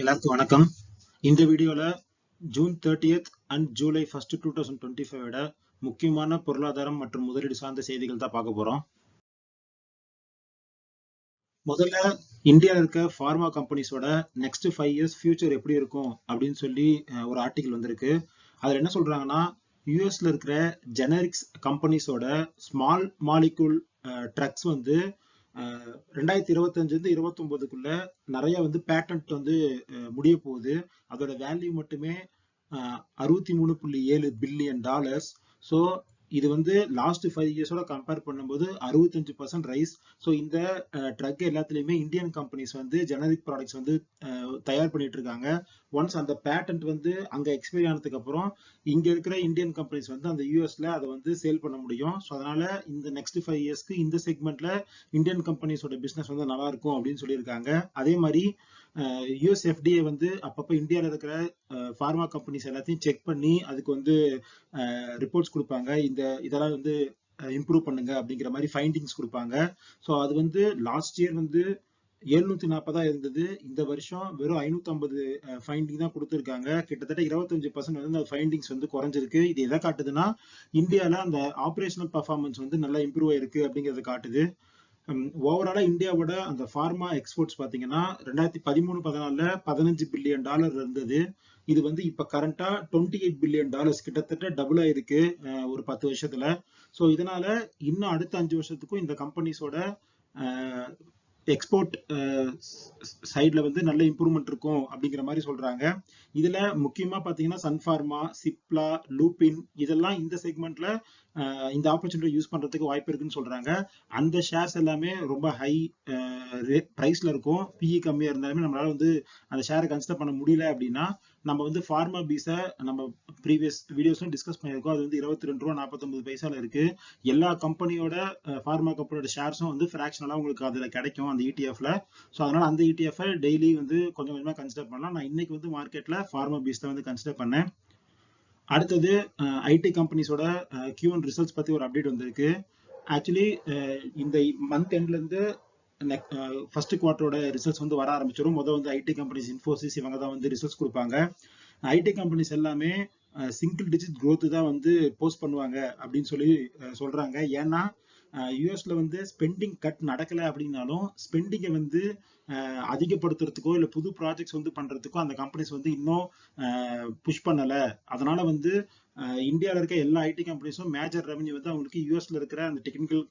எல்லாருக்கும் வணக்கம். இந்த வீடியோல June thirtieth and July first two thousand twenty ஃபைவோட முக்கியமான பொருளாதாரம் மற்றும் முதலீடு சார்ந்த செய்திகள் தான் பார்க்க போறோம். முதல்ல இந்தியா இருக்க ஃபார்மா கம்பெனிஸோட நெக்ஸ்ட் ஃபைவ் இயர்ஸ் ஃபியூச்சர் எப்படி இருக்கும் அப்படின்னு சொல்லி ஒரு ஆர்டிகல் வந்திருக்கு. அதில் என்ன சொல்றாங்கன்னா யூஎஸ்ல இருக்கிற ஜெனரிக்ஸ் கம்பெனிஸோட ஸ்மால் மாலிகூல் ட்ரக்ஸ் வந்து ரெண்டாயிரத்தி இருபத்தஞ்சிலிருந்து இருபத்தொன்பதுக்குள்ள நிறைய வந்து பேட்டன்ட் வந்து அஹ், முடிய போகுது அதோட வேல்யூ மட்டுமே அறுபத்தி மூணு புள்ளி ஏழு பில்லியன் டாலர்ஸ் ஸோ இது வந்து லாஸ்ட் ஃபைவ் இயர்ஸோட கம்பேர் பண்ணும்போது அறுபத்தஞ்சு பர்சன்ட் ரைஸ் ஸோ இந்த ட்ரக் எல்லாத்துலேயுமே இந்தியன் கம்பெனிஸ் வந்து ஜெனரிக் ப்ராடக்ட்ஸ் வந்து அஹ், தயார் பண்ணிட்டு இருக்காங்க. ஒன்ஸ் அந்த பேட்டன்ட் வந்து அங்கே எக்ஸ்பைரி ஆனதுக்கு அப்புறம் இங்க இருக்கிற இந்தியன் கம்பெனிஸ் வந்து அந்த யூஎஸ்ல அதை வந்து சேல் பண்ண முடியும். ஸோ அதனால இந்த நெக்ஸ்ட் ஃபைவ் இயர்ஸ்க்கு இந்த செக்மெண்ட்ல இந்தியன் கம்பெனிஸோட பிஸ்னஸ் வந்து நல்லா இருக்கும் அப்படின்னு சொல்லியிருக்காங்க. அதே மாதிரி யூஎஸ் எஃப்டிஏ வந்து அப்பப்போ இந்தியாவில் இருக்கிற ஃபார்மா கம்பெனிஸ் எல்லாத்தையும் செக் பண்ணி அதுக்கு வந்து ரிப்போர்ட்ஸ் கொடுப்பாங்க. இந்த இதெல்லாம் வந்து இம்ப்ரூவ் பண்ணுங்க அப்படிங்கிற மாதிரி ஃபைண்டிங்ஸ் கொடுப்பாங்க. ஸோ அது வந்து லாஸ்ட் இயர் வந்து எழுநூத்தி நாற்பதா இருந்தது. இந்த வருஷம் வெறும் ஐநூத்தி ஐம்பது ஃபைண்டிங் தான் கொடுத்துருக்காங்க. கிட்டத்தட்ட இருபத்தஞ்சு பர்சன்ட் வந்து அந்த ஃபைண்டிங்ஸ் வந்து குறைஞ்சிருக்கு. இது எதை காட்டுதுன்னா இந்தியாவில் அந்த ஆப்ரேஷனல் பர்ஃபார்மன்ஸ் வந்து நல்லா இம்ப்ரூவ் ஆயிருக்கு அப்படிங்கறத காட்டுது. ஓவராலா இந்தியாவோட அந்த ஃபார்மா எக்ஸ்போர்ட்ஸ் பாத்தீங்கன்னா ரெண்டாயிரத்தி பதிமூணு பதினாலுல பதினஞ்சு பில்லியன் டாலர் இருந்தது. இது வந்து இப்ப கரண்டா டுவெண்ட்டி எயிட் பில்லியன் டாலர்ஸ் கிட்டத்தட்ட டபுள் ஆயிருக்கு ஒரு பத்து வருஷத்துல. ஸோ இதனால இன்னும் அடுத்த அஞ்சு வருஷத்துக்கும் இந்த கம்பெனிஸோட எக்ஸ்போர்ட் சைட்ல வந்து நல்ல இம்ப்ரூவ்மெண்ட் இருக்கும் அப்படிங்கிற மாதிரி சொல்றாங்க. இதுல முக்கியமா பாத்தீங்கன்னா சன்ஃபார்மா சிப்லா லூபின் இதெல்லாம் இந்த செக்மெண்ட்ல இந்த ஆப்பர்ச்சுனிட்டி யூஸ் பண்றதுக்கு வாய்ப்பு இருக்குன்னு சொல்றாங்க. அந்த ஷேர்ஸ் எல்லாமே ரொம்ப ஹை ப்ரைஸ்ல இருக்கும். பிஇ கம்மியா இருந்தாலுமே நம்மளால வந்து அந்த ஷேரை கன்சிடர் பண்ண முடியல அப்படின்னா நம்ம வந்து ஃபார்மா பீஸை நம்ம ப்ரீவியஸ் வீடியோஸும் டிஸ்கஸ் பண்ணியிருக்கோம். அது வந்து இருபத்தி ரெண்டு ரூபா நாற்பத்தொன்பது பைசால இருக்கு. எல்லா கம்பெனியோட ஃபார்மா கம்பெனியோட ஷேர்ஸும் வந்து ஃபிராக்ஷனலாக உங்களுக்கு அதில் கிடைக்கும் அந்த இடிஎஃப்ல ஸோ அதனால அந்த இடிஎஃப் டெய்லி வந்து கொஞ்சம் கொஞ்சமாக கன்சிடர் பண்ணலாம். நான் இன்னைக்கு வந்து மார்க்கெட்ல ஃபார்மா பீஸ் தான் வந்து கன்சிடர் பண்ணேன். அடுத்தது ஐடி கம்பெனிஸோட கியூஎன் ரிசல்ட்ஸ் பத்தி ஒரு அப்டேட் வந்திருக்கு. ஆக்சுவலி இந்த மந்த் எண்ட்ல இருந்து ஃபர்ஸ்ட் குவார்டரோட ரிசல்ட்ஸ் வந்து வர ஆரம்பிச்சிடும் முதல் வந்து ஐடி கம்பெனிஸ் இன்ஃபோசிஸ் இவங்க தான் வந்து ரிசல்ட்ஸ் கொடுப்பாங்க. ஐடி கம்பெனிஸ் எல்லாமே சிங்கிள் டிஜிட் க்ரோத்து தான் வந்து போஸ்ட் பண்ணுவாங்க அப்படின்னு சொல்லி சொல்றாங்க. ஏன்னா யூஎஸ்ல வந்து ஸ்பெண்டிங் கட் நடக்கல அப்படின்னாலும் ஸ்பெண்டிங்கை வந்து அதிகப்படுத்துறதுக்கோ இல்ல புது ப்ராஜெக்ட்ஸ் வந்து பண்றதுக்கோ அந்த கம்பெனிஸ் வந்து இன்னும் புஷ் பண்ணல. அதனால வந்து இந்தியாவில் இந்தியால இருக்க எல்லா ஐடி கம்பெனிஸும் மேஜர் ரெவன்யூ வந்து அவங்களுக்கு யூஎஸ்ல இருக்கிற அந்த டெக்னிக்கல்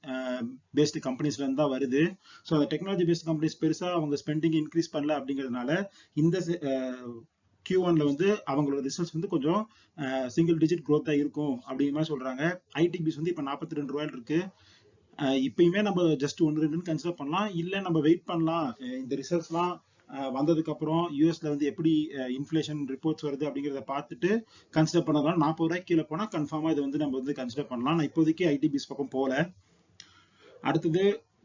பேஸ்டு கம்பெனிஸ்ல இருந்து தான் வருது. ஸோ அந்த டெக்னாலஜி பேஸ்ட் கம்பெனிஸ் பெருசா அவங்க ஸ்பெண்டிங் இன்க்ரீஸ் பண்ணல அப்படிங்கறதுனால இந்த கியூ ஒன்ல வந்து அவங்களோட ரிசல்ட்ஸ் வந்து கொஞ்சம் சிங்கிள் டிஜிட் க்ரோத்தா இருக்கும் அப்படிங்கிற மாதிரி சொல்றாங்க. ஐடி பிஸ் வந்து இப்போ நாற்பத்தி ரெண்டு ரூபாயில் இருக்கு. இப்பயுமே நம்ம ஜஸ்ட் ஒன்று ரெண்டுன்னு கன்சிடர் பண்ணலாம். இல்லை நம்ம வெயிட் பண்ணலாம். இந்த ரிசல்ட்ஸ்லாம் வந்ததுக்கு அப்புறம் யூஎஸ்ல வந்து எப்படி இன்ஃபிளேஷன் ரிப்போர்ட்ஸ் வருது அப்படிங்கிறத பார்த்துட்டு கன்சிடர் பண்ணலாம் நாற்பது ரூபாய் கீழே போனால் கன்ஃபார்மாக இதை வந்து நம்ம வந்து கன்சிடர் பண்ணலாம். நான் இப்போதைக்கு ஐடி பிஸ் பக்கம் போகல. அடுத்தது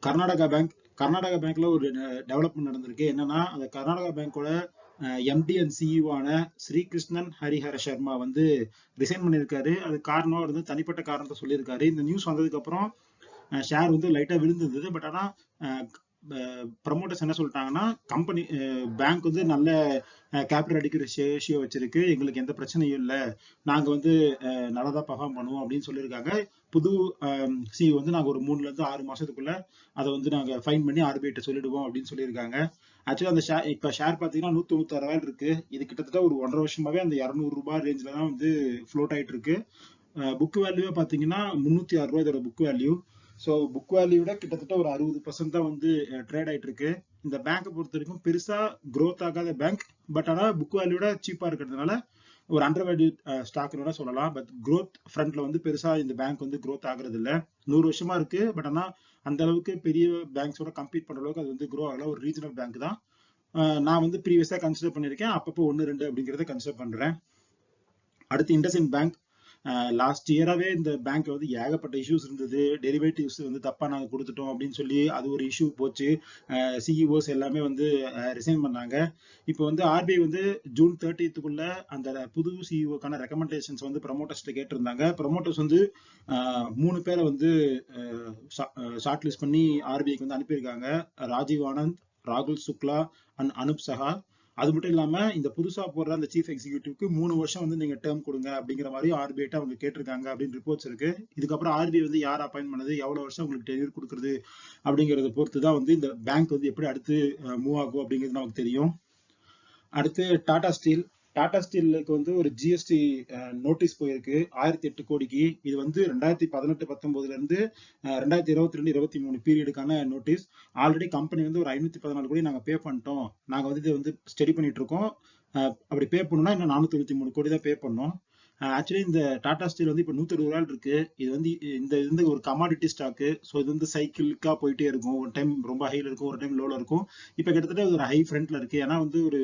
கர்நாடகா பேங்க் கர்நாடகா பேங்க்ல ஒரு டெவலப்மெண்ட் நடந்திருக்கு. என்னன்னா அந்த கர்நாடகா பேங்கோட எம்டி அண்ட் சிஇஓவான ஆன ஸ்ரீகிருஷ்ணன் ஹரிஹர சர்மா வந்து ரிசைன் பண்ணியிருக்காரு. அது காரணம் வந்து தனிப்பட்ட காரணத்தை சொல்லியிருக்காரு. இந்த நியூஸ் வந்ததுக்கு அப்புறம் ஷேர் வந்து லைட்டா விழுந்துருந்தது பட் ஆனா ப்ரமோட்டர்ஸ் என்ன சொல்லிட்டாங்கன்னா கம்பெனி பேங்க் வந்து நல்ல கேபிட்டல் அடிக்கிற ஷேஷியோ வச்சிருக்கு. எங்களுக்கு எந்த பிரச்சனையும் இல்லை. நாங்கள் வந்து அஹ், நல்லா தான் பர்ஃபார்ம் பண்ணுவோம் அப்படின்னு சொல்லியிருக்காங்க. புது சிஇ வந்து நாங்கள் ஒரு மூணுல இருந்து ஆறு மாசத்துக்குள்ள அதை வந்து நாங்கள் ஃபைன் பண்ணி ஆர்பிஐட்ட சொல்லிடுவோம் அப்படின்னு சொல்லியிருக்காங்க. ஆக்சுவலாக அந்த ஷேர் இப்போ ஷேர் பார்த்தீங்கன்னா நூற்றி தொண்ணூத்தாறு ரூபாய் இருக்கு. இது கிட்டத்தட்ட ஒரு ஒன்றரை வருஷமாவே அந்த இரநூறுபா ரேஞ்சில் தான் வந்து ஃப்ளோட் ஆகிட்டு இருக்கு. புக் வேல்யூவே பார்த்தீங்கன்னா முந்நூற்றி ஆறு ரூபாய் இதோட புக் வேல்யூ ஸோ புக் வேல்யூட கிட்டத்தட்ட ஒரு அறுபது பர்சன்ட் தான் வந்து ட்ரேட் ஆயிட்டு இருக்கு இந்த பேங்கை பொறுத்த வரைக்கும் பெருசா க்ரோத் ஆகாத பேங்க் பட் ஆனால் புக் வேல்யூட சீப்பா இருக்கிறதுனால ஒரு அண்டர் வேல்யூ ஸ்டாக்னு சொல்லலாம். பட் க்ரோத் ஃப்ரண்ட்ல வந்து பெருசா இந்த பேங்க் வந்து க்ரோத் ஆகுறது இல்லை. நூறு வருஷமா இருக்கு. பட் ஆனால் அந்த அளவுக்கு பெரிய பேங்க்ஸோட கம்பீட் பண்ற அளவுக்கு அது வந்து க்ரோ ஆகல. ஒரு ரீஜனல் பேங்க் தான். நான் வந்து ப்ரீவியஸா கன்சிடர் பண்ணிருக்கேன் அப்பப்போ ஒன்று ரெண்டு அப்படிங்கிறத கன்சிடர் பண்றேன். அடுத்து இண்டஸ்இன் பேங்க் லாஸ்ட் இயராவே இந்த பேங்க்ல வந்து ஏகப்பட்ட இஷ்யூஸ் இருந்தது. டெரிவேட்டிவ்ஸ் வந்து தப்பா நாங்க கொடுத்துட்டோம் அப்படின்னு சொல்லி அது ஒரு இஷ்யூ போச்சு. சிஇஓஸ் எல்லாமே வந்து ரிசைன் பண்ணாங்க. இப்போ வந்து ஆர்பிஐ வந்து ஜூன் தேர்ட்டித்துக்குள்ள அந்த புது சிஇஓக்கான ரெக்கமெண்டேஷன்ஸ் வந்து ப்ரமோட்டர்ஸ்ட்டு கேட்டிருந்தாங்க. ப்ரமோட்டர்ஸ் வந்து மூணு பேரை வந்து ஷார்ட் லிஸ்ட் பண்ணி ஆர்பிஐக்கு வந்து அனுப்பியிருக்காங்க. ராஜீவ் ஆனந்த் ராகுல் சுக்லா அண்ட் அனுப் சஹா அது மட்டும் இல்லாம இந்த புதுசா போடுற அந்த சீஃப் எக்ஸிக்யூட்டிவ்க்கு மூணு வருஷம் வந்து நீங்க டேர்ம் கொடுங்க அப்படிங்கிற மாதிரி ஆர்பிஐ அவங்க கேட்டிருக்காங்க அப்படின்னு ரிப்போர்ட்ஸ் இருக்கு. இதுக்கப்புறம் ஆர்பிஐ வந்து யார் அப்பாயின் பண்ணது எவ்வளவு வருஷம் உங்களுக்கு டெலிவர் கொடுக்குறது அப்படிங்கறத பொறுத்து தான் வந்து இந்த பேங்க் வந்து எப்படி அடுத்து மூவ் ஆகும் அப்படிங்கிறது நமக்கு தெரியும். அடுத்து டாடா ஸ்டீல் டாடா ஸ்டீலுக்கு வந்து ஒரு ஜிஎஸ்டி நோட்டீஸ் போயிருக்கு. ஆயிரத்தி எட்டு கோடிக்கு. இது வந்து ரெண்டாயிரத்தி பதினெட்டு பத்தொன்பதுல இருந்து ரெண்டாயிரத்தி இருபத்தி ரெண்டு இருபத்தி மூணு பீரியடுக்கான நோட்டீஸ் ஆல்ரெடி கம்பெனி வந்து ஒரு ஐநூத்தி பதினாலு கோடி நாங்க பே பண்ணிட்டோம். நாங்க வந்து இதை வந்து ஸ்டடி பண்ணிட்டு இருக்கோம் அப்படி பே பண்ணணும்னா இன்னும் நானூத்தி இருபத்தி மூணு கோடி தான் பே பண்ணோம். ஆக்சுவலி இந்த டாடா ஸ்டீல் வந்து இப்போ நூத்தி இருபது ரூபாய் இருக்கு. இது வந்து இந்த இது வந்து ஒரு கமாடிட்டி ஸ்டாக்கு ஸோ இது வந்து சைக்கிளுக்காக போயிட்டே இருக்கும். ஒரு டைம் ரொம்ப ஹைல இருக்கும் ஒரு டைம் லோல இருக்கும். இப்போ கிட்டத்தட்ட ஒரு ஹை ஃப்ரண்ட்ல இருக்கு. ஏன்னா வந்து ஒரு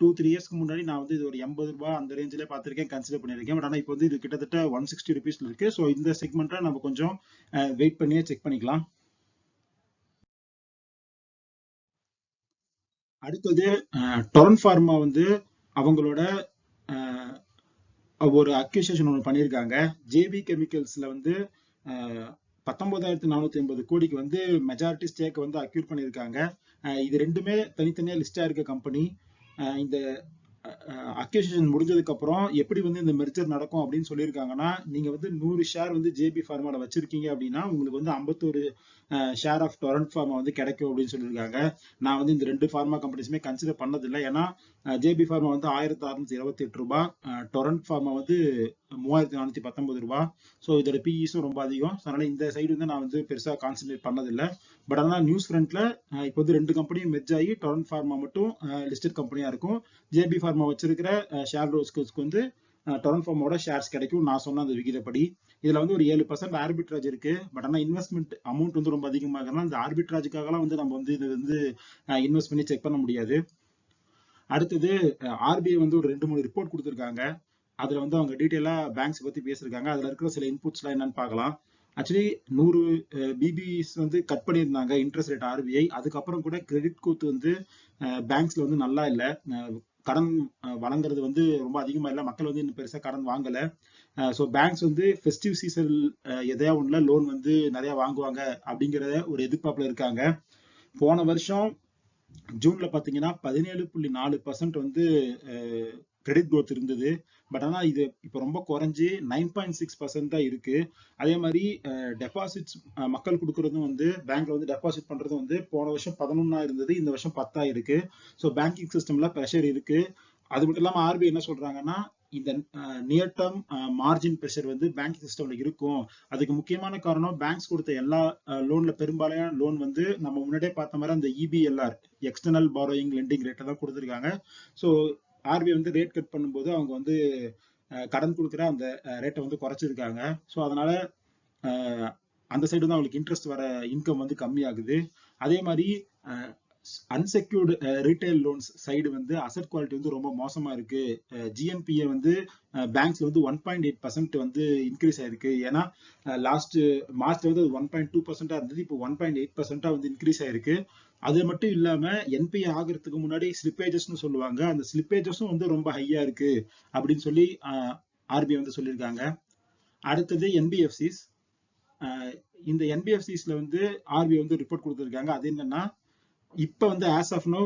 டூ த்ரீ இயர்ஸ்க்கு முன்னாடி நான் வந்து இது ஒரு எண்பது ரூபாய் அந்த ரேஞ்சிலே பார்த்துருக்கேன் கன்சிடர் பண்ணியிருக்கேன். பட் ஆனால் இப்போ வந்து இது கிட்டத்தட்ட ஒன் சிக்ஸ்டி ருபீஸ்ல இருக்கு. ஸோ இந்த செக்மெண்ட்டை நம்ம கொஞ்சம் வெயிட் பண்ணியே செக் பண்ணிக்கலாம். அடுத்தது டொரன் ஃபார்மா வந்து அவங்களோட ஒரு அக்யூசேஷன் ஒன்று பண்ணியிருக்காங்க. ஜேபி கெமிக்கல்ஸ்ல வந்து பத்தொன்பதாயிரத்தி நானூத்தி ஐம்பது கோடிக்கு வந்து மெஜாரிட்டி ஸ்டேக் வந்து அக்யூர் பண்ணியிருக்காங்க. இது ரெண்டுமே தனித்தனியா லிஸ்டாக இருக்க கம்பெனி இந்த அக்யூசேஷன் முடிஞ்சதுக்கு அப்புறம் எப்படி வந்து இந்த மெர்ஜர் நடக்கும் அப்படின்னு சொல்லியிருக்காங்கன்னா நீங்க வந்து நூறு ஷேர் வந்து ஜேபி ஃபார்மாவில் வச்சிருக்கீங்க அப்படின்னா உங்களுக்கு வந்து ஐம்பத்தோரு ஷேர் ஆஃப் டொரண்ட் ஃபார்மா வந்து கிடைக்கும் அப்படின்னு சொல்லியிருக்காங்க. நான் வந்து இந்த ரெண்டு ஃபார்மா கம்பெனிஸுமே கன்சிடர் பண்ணதில்லை. ஏன்னா ஜேபி ஃபார்மா வந்து ஆயிரத்தி அறுநூத்தி இருபத்தி எட்டு ரூபா டொரண்ட் ஃபார்மா வந்து மூவாயிரத்தி நானூத்தி பத்தொன்பது ரூபா. ஸோ இதோட பிஇஸும் ரொம்ப அதிகம். அதனால இந்த சைடு வந்து நான் வந்து பெருசாக கான்சென்ட்ரேட் பண்ணதில்லை. பட் ஆனால் நியூஸ் ஃப்ரண்ட்ல இப்போ வந்து ரெண்டு கம்பெனியும் மெர்ஜ் ஆகி டொரன் ஃபார்மா மட்டும் லிஸ்டட் கம்பெனியா இருக்கும். ஜேபி ஃபார்மா வச்சிருக்கிற ஷேர் ரோஸ்க்கு வந்து டொரன் ஃபார்மோட ஷேர்ஸ் கிடைக்கும் நான் சொன்ன அந்த விகிதப்படி. இதுல வந்து ஒரு ஏழு பர்சன்ட் ஆர்பிட்ராஜ் இருக்கு. பட் ஆனால் இன்வெஸ்ட்மெண்ட் அமௌண்ட் வந்து ரொம்ப அதிகமாக இருக்கனால இந்த ஆர்பிட்ராஜுக்காகலாம் வந்து நம்ம வந்து இது வந்து இன்வெஸ்ட் பண்ணி செக் பண்ண முடியாது. அடுத்தது ஆர்பிஐ வந்து ஒரு ரெண்டு மூணு ரிப்போர்ட் கொடுத்துருக்காங்க. அதுல வந்து அவங்க டீட்டெயிலா பேங்க்ஸ் பத்தி பேசியிருக்காங்க. அதுல இருக்கிற சில இன்புட்ஸ்லாம் என்னன்னு பார்க்கலாம். ஆக்சுவலி நூறு பிபிஸ் வந்து கட் பண்ணியிருந்தாங்க இன்ட்ரெஸ்ட் ரேட் ஆர்பிஐ அதுக்கப்புறம் கூட கிரெடிட் கூத்து வந்து பேங்க்ஸ்ல வந்து நல்லா இல்லை. கடன் வழங்குறது வந்து ரொம்ப அதிகமாக இல்லை. மக்கள் வந்து இன்னும் பெருசாக கடன் வாங்கலை. ஸோ பேங்க்ஸ் வந்து ஃபெஸ்டிவ் சீசன் எதையா ஒண்ணுல லோன் வந்து நிறைய வாங்குவாங்க அப்படிங்கிற ஒரு எதிர்பார்ப்பில் இருக்காங்க. போன வருஷம் ஜூன்ல பாத்தீங்கன்னா பதினேழு புள்ளி நாலு பர்சன்ட் வந்து கிரெடிட் க்ரோத் இருந்தது. பட் ஆனால் இது இப்போ ரொம்ப குறைஞ்சி நைன் பாயிண்ட் சிக்ஸ் பர்சன்ட் தான் இருக்கு. அதே மாதிரி டெபாசிட்ஸ் மக்கள் கொடுக்கறதும் வந்து பேங்க்ல வந்து டெபாசிட் பண்றதும் வந்து போன வருஷம் பதினொன்னா இருந்தது இந்த வருஷம் பத்தா இருக்கு. ஸோ பேங்கிங் சிஸ்டம்ல ப்ரெஷர் இருக்கு. அது மட்டும் இல்லாமல் ஆர்பிஐ என்ன சொல்றாங்கன்னா இந்த நியர் டேர்ம் மார்ஜின் ப்ரெஷர் வந்து பேங்க் சிஸ்டம்ல இருக்கும். அதுக்கு முக்கியமான காரணம் பேங்க்ஸ் கொடுத்த எல்லா லோன்ல பெரும்பாலான லோன் வந்து நம்ம முன்னாடியே பார்த்த மாதிரி அந்த இபிஎல்ஆர் எக்ஸ்டர்னல் பாரோயிங் லெண்டிங் ரேட்டை தான் கொடுத்துருக்காங்க. ஸோ ஆர்பிஐ வந்து ரேட் கட் பண்ணும்போது அவங்க வந்து கடன் கொடுக்குற அந்த ரேட்டை வந்து குறைச்சிருக்காங்க. ஸோ அதனால அந்த சைடு வந்து அவங்களுக்கு இன்ட்ரெஸ்ட் வர இன்கம் வந்து கம்மியாகுது. அதே மாதிரி அன்செக்யூர்டு ரீட்டைல் லோன்ஸ் சைடு வந்து அசட் குவாலிட்டி வந்து ரொம்ப மோசமா இருக்கு. Uh, ஜிஎன்பிஏ வந்து uh, பேங்க்ஸ்ல வந்து ஒன் பாயிண்ட் எயிட் பர்சன்ட் வந்து இன்க்ரீஸ் ஆயிருக்கு. ஏன்னா uh, லாஸ்ட் மார்ச்ல வந்து ஒன் பாயிண்ட் டூ பர்சன்டா இருந்தது. இப்போ ஒன் பாயிண்ட் எயிட் பர்சன்டா வந்து இன்க்ரீஸ் ஆயிருக்கு. அது மட்டும் இல்லாம என்பிஏ ஆகிறதுக்கு முன்னாடி ஸ்லிப்பேஜஸ்னு சொல்லுவாங்க. அந்த ஸ்லிப்பேஜஸும் வந்து ரொம்ப ஹையா இருக்கு. அப்படின்னு சொல்லி ஆர்பிஐ வந்து சொல்லியிருக்காங்க. அடுத்தது என்பிஎஃப்சிஸ் இந்த என்பிஎஃப்சிஸ்ல வந்து ஆர்பிஐ வந்து ரிப்போர்ட் கொடுத்துருக்காங்க. அது என்னன்னா இப்போ வந்து ஆஸ் ஆஃப் நோ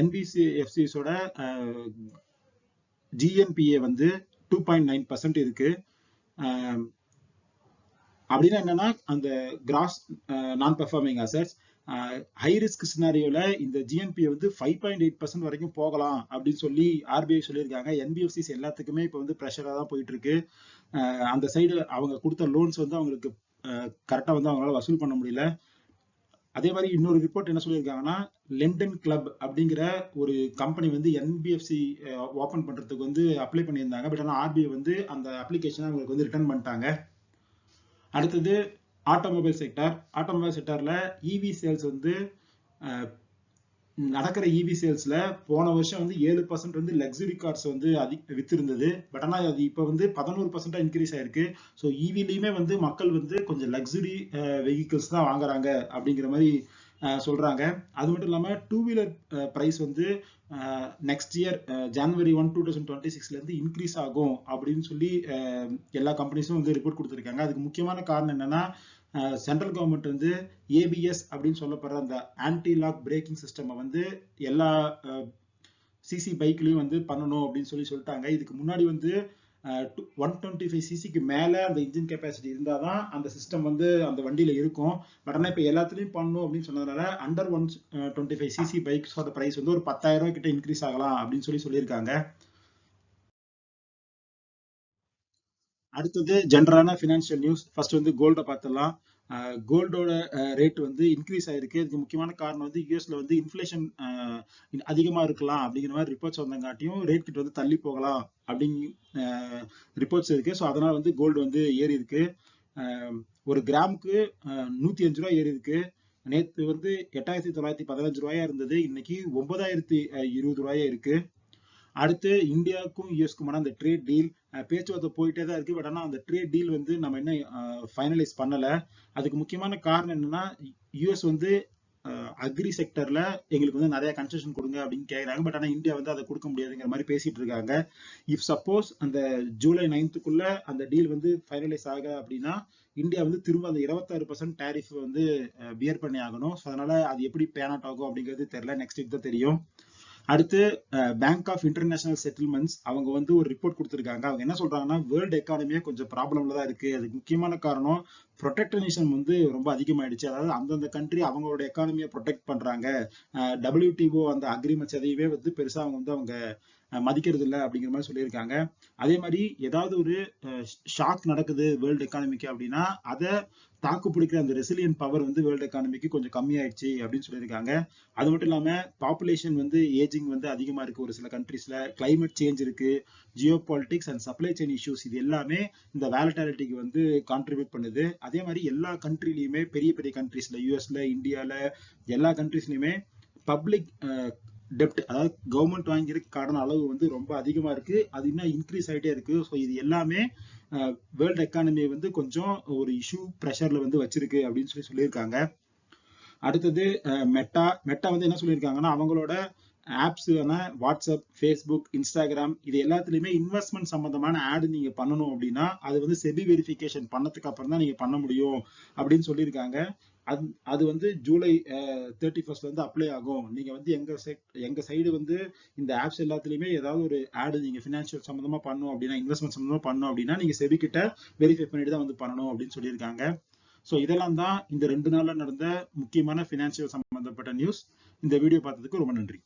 என்பிசி எஃப்சிஸோட ஜிஎன்பிஏ வந்து டூ பாயிண்ட் நைன் பர்சன்ட் இருக்கு. அப்படின்னா என்னன்னா அந்த gross non performing assets high risk சினாரியோல இந்த ஜிஎன்பி வந்து ஃபைவ் பாயிண்ட் எயிட் பர்சன்ட் வரைக்கும் போகலாம் அப்படின்னு சொல்லி ஆர்பிஐ சொல்லியிருக்காங்க. என்பிஎஃப்சிஸ் எல்லாத்துக்குமே இப்போ வந்து ப்ரெஷராக தான் போயிட்டு இருக்கு அந்த சைடு அவங்க கொடுத்த லோன்ஸ் வந்து அவங்களுக்கு கரெக்டாக வந்து அவங்களால வசூல் பண்ண முடியல. அதே மாதிரி இன்னொரு ரிப்போர்ட் என்ன சொல்லியிருக்காங்கன்னா லெண்டன் கிளப் அப்படிங்கிற ஒரு கம்பெனி வந்து என்பிஎஃப்சி ஓப்பன் பண்றதுக்கு வந்து அப்ளை பண்ணியிருந்தாங்க. பட் ஆனால் ஆர்பிஐ வந்து அந்த அப்ளிகேஷனை அவங்களுக்கு வந்து ரிட்டர்ன் பண்ணிட்டாங்க. அடுத்தது ஆட்டோமொபைல் செக்டர் ஆட்டோமொபைல் செக்டாரில் இவி சேல்ஸ் வந்து நடக்கிற இவி சேல்ஸ்ல போன வருஷம் வந்து ஏழு பர்சன்ட் வந்து லக்ஸுரி கார்ஸ் வந்து அதி வித்திருந்தது. பட் ஆனால் அது இப்போ வந்து பதினோரு பர்சன்டா இன்க்ரீஸ் ஆயிருக்கு. ஸோ இவிலையுமே e வந்து மக்கள் வந்து கொஞ்சம் லக்ஸுரி வெஹிக்கிள்ஸ் தான் வாங்குறாங்க அப்படிங்கிற மாதிரி சொல்றாங்க. அது மட்டும் இல்லாம டூ வீலர் பிரைஸ் வந்து நெக்ஸ்ட் இயர் ஜனவரி ஒன் டூ தௌசண்ட் டுவெண்ட்டி சிக்ஸ்ல இருந்து இன்க்ரீஸ் ஆகும் அப்படின்னு சொல்லி எல்லா கம்பெனிஸும் வந்து ரிப்போர்ட் கொடுத்துருக்காங்க. அதுக்கு முக்கியமான காரணம் என்னன்னா சென்ட்ரல் கவர்மெண்ட் வந்து ஏபிஎஸ் அப்படின்னு சொல்லப்படுற அந்த ஆன்டி லாக் பிரேக்கிங் சிஸ்டம் வந்து எல்லா சிசி பைக்லையும் வந்து பண்ணணும் அப்படின்னு சொல்லி சொல்லிட்டாங்க. இதுக்கு முன்னாடி வந்து ஒன் டுவெண்ட்டி ஃபைவ் சிசிக்கு மேலே அந்த இன்ஜின் கெப்பாசிட்டி இருந்தால் தான் அந்த சிஸ்டம் வந்து அந்த வண்டியில் இருக்கும். பட் ஆனால் இப்போ எல்லாத்துலேயும் பண்ணணும் அப்படின்னு சொன்னதுனால under one twenty five CC பைக்ஸோட price வந்து ஒரு பத்தாயிரம் கிட்ட இன்க்ரீஸ் ஆகலாம் அப்படின்னு சொல்லி சொல்லியிருக்காங்க. அடுத்தது ஜென்ரலான ஃபினான்ஷியல் நியூஸ் ஃபர்ஸ்ட் வந்து கோல்டை பார்த்துடலாம். கோல்டோட ரேட் வந்து இன்க்ரீஸ் ஆயிருக்கு. இதுக்கு முக்கியமான காரணம் வந்து யூஎஸ்ல வந்து இன்ஃபிளேஷன் அதிகமா இருக்கலாம் அப்படிங்கிற மாதிரி ரிப்போர்ட்ஸ் வந்தங்காட்டியும் ரேட் கிட்ட வந்து தள்ளி போகலாம் அப்படிங்க ரிப்போர்ட்ஸ் இருக்கு. ஸோ அதனால வந்து கோல்டு வந்து ஏறி இருக்கு ஒரு கிராமுக்கு நூத்தி அஞ்சு ரூபாய் ஏறி இருக்கு நேற்று வந்து எட்டாயிரத்தி தொள்ளாயிரத்தி பதினஞ்சு ரூபாயா இருந்தது. இன்னைக்கு ஒன்பதாயிரத்தி இருபது ரூபாயா இருக்கு. அடுத்து இந்தியாவுக்கும் யூஎஸ்க்குமான அந்த ட்ரேட் டீல் பேச்சுவார்த்தை போயிட்டே தான் இருக்கு. பட் ஆனால் அந்த ட்ரேட் டீல் வந்து நம்ம இன்னும் ஃபைனலைஸ் பண்ணல. அதுக்கு முக்கியமான காரணம் என்னன்னா யூஎஸ் வந்து அக்ரி செக்டர்ல எங்களுக்கு வந்து நிறைய கன்செஷன் கொடுங்க அப்படின்னு கேட்குறாங்க பட் ஆனால் இந்தியா வந்து அதை கொடுக்க முடியாதுங்கிற மாதிரி பேசிட்டு இருக்காங்க. இஃப் சப்போஸ் அந்த ஜூலை நைன்த்துக்குள்ள அந்த டீல் வந்து ஃபைனலைஸ் ஆக அப்படின்னா இந்தியா வந்து திரும்ப அந்த இருபத்தாறு பர்சன்ட் டேரிஃப் வந்து பியர் பண்ணி ஆகணும். ஸோ அதனால அது எப்படி பேன் அவுட் ஆகும் அப்படிங்கிறது தெரியல. நெக்ஸ்ட் வீக் தான் தெரியும். அடுத்து பேங்க் ஆஃப் இன்டர்நேஷனல் செட்டில்மெண்ட்ஸ் அவங்க வந்து ஒரு ரிப்போர்ட் கொடுத்துருக்காங்க. அவங்க என்ன சொல்றாங்கன்னா வேர்ல்டு எக்கானமியே கொஞ்சம் ப்ராப்ளம்ல தான் இருக்கு. அதுக்கு முக்கியமான காரணம் ப்ரொடெக்டனிசம் வந்து ரொம்ப அதிகமாயிடுச்சு. அதாவது அந்தந்த கண்ட்ரி அவங்களோட எக்கானமியை ப்ரொடெக்ட் பண்றாங்க. டபிள்யூடிஓ அந்த அக்ரிமெண்ட்ஸ் எதையுமே வந்து பெருசா அவங்க வந்து அவங்க மதிக்கிறது இல்லை அப்படிங்கிற மாதிரி சொல்லியிருக்காங்க. அதே மாதிரி ஏதாவது ஒரு ஷாக் நடக்குது வேர்ல்டு எக்கானமிக்கு அப்படின்னா அதை தாக்கு பிடிக்கிற அந்த ரெசிலியன் பவர் வந்து வேர்ல்டு எக்கானமிக்கு கொஞ்சம் கம்மியாயிடுச்சு அப்படின்னு சொல்லியிருக்காங்க. அது மட்டும் இல்லாமல் பாப்புலேஷன் வந்து ஏஜிங் வந்து அதிகமா இருக்கு ஒரு சில கண்ட்ரீஸில் கிளைமேட் சேஞ்ச் இருக்கு. Geopolitics and supply chain issues இது எல்லாமே இந்த வேலட்டாலிட்டிக்கு வந்து கான்ட்ரிபியூட் பண்ணுது. அதே மாதிரி எல்லா கண்ட்ரிலையுமே பெரிய பெரிய கண்ட்ரீஸில் யூஎஸ்ல இந்தியால எல்லா கண்ட்ரீஸ்லையுமே பப்ளிக் டெப்ட் அதாவது கவர்மெண்ட் வாங்கிற கடன் அளவு வந்து ரொம்ப அதிகமா இருக்கு. அது இன்னும் இன்க்ரீஸ் ஆகிட்டே இருக்கு. ஸோ இது எல்லாமே வேர்ல்டு எக்கானமியை வந்து கொஞ்சம் ஒரு இஷ்யூ ப்ரெஷர்ல வந்து வச்சிருக்கு அப்படின்னு சொல்லி சொல்லியிருக்காங்க. அடுத்தது மெட்டா மெட்டா வந்து என்ன சொல்லியிருக்காங்கன்னா அவங்களோட ஆப்ஸான வாட்ஸ்அப் ஃபேஸ்புக் இன்ஸ்டாகிராம் இது எல்லாத்துலயுமே இன்வெஸ்ட்மெண்ட் சம்பந்தமான ஆடு நீங்க பண்ணணும் அப்படின்னா அது வந்து செபி வெரிஃபிகேஷன் பண்ணதுக்கு அப்புறம் தான் நீங்க பண்ண முடியும் அப்படின்னு சொல்லியிருக்காங்க. அது அது வந்து ஜூலை தேர்ட்டி ஃபர்ஸ்ட் வந்து அப்ளை ஆகும். நீங்க வந்து எங்க எங்க சைடு வந்து இந்த ஆப்ஸ் எல்லாத்துலயுமே ஏதாவது ஒரு ஆடு நீங்க ஃபினான்ஷியல் சம்மந்தமாக பண்ணணும் அப்படின்னா இன்வெஸ்ட்மெண்ட் சம்மந்தமாக பண்ணணும் அப்படின்னா நீங்க செபிக்கிட்ட கிட்ட வெரிஃபை பண்ணிட்டு தான் வந்து பண்ணணும் அப்படின்னு சொல்லியிருக்காங்க. ஸோ இதெல்லாம் தான் இந்த ரெண்டு நாள்ல நடந்த முக்கியமான ஃபினான்ஷியல் சம்மந்தப்பட்ட நியூஸ் இந்த வீடியோ பார்த்ததுக்கு ரொம்ப நன்றி.